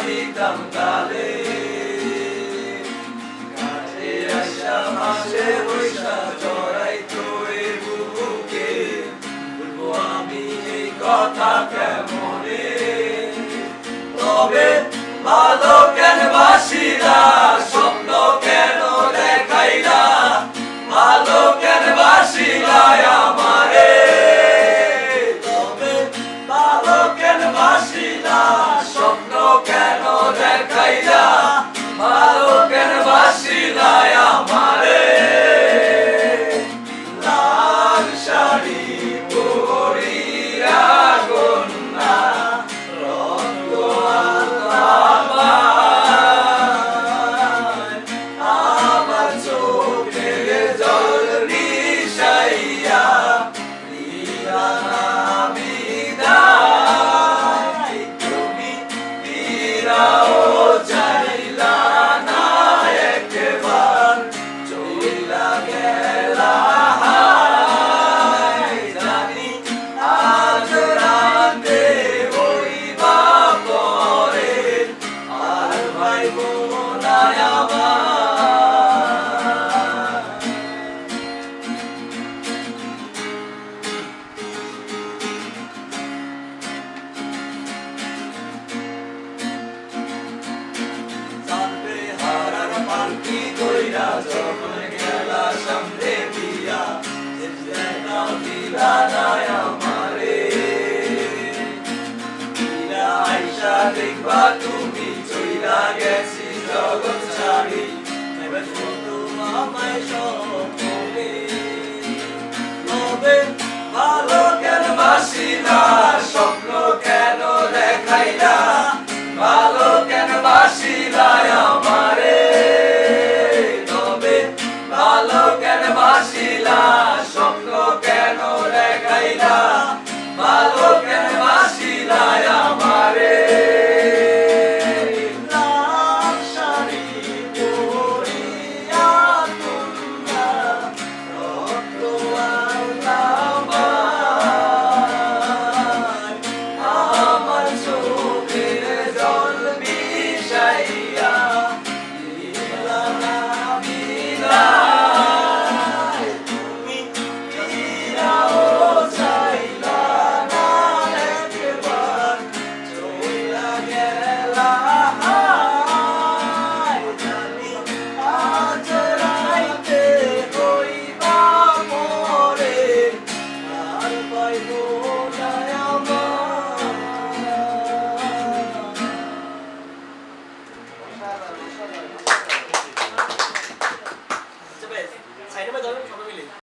hitam কাছে মাসে বৈশা চড়াই তোরে বুকে বলব আমি এই কথা কেমনে তবে ভালো Elijah! প্রাণ কি কইরা জমাই Ah, ah, ah.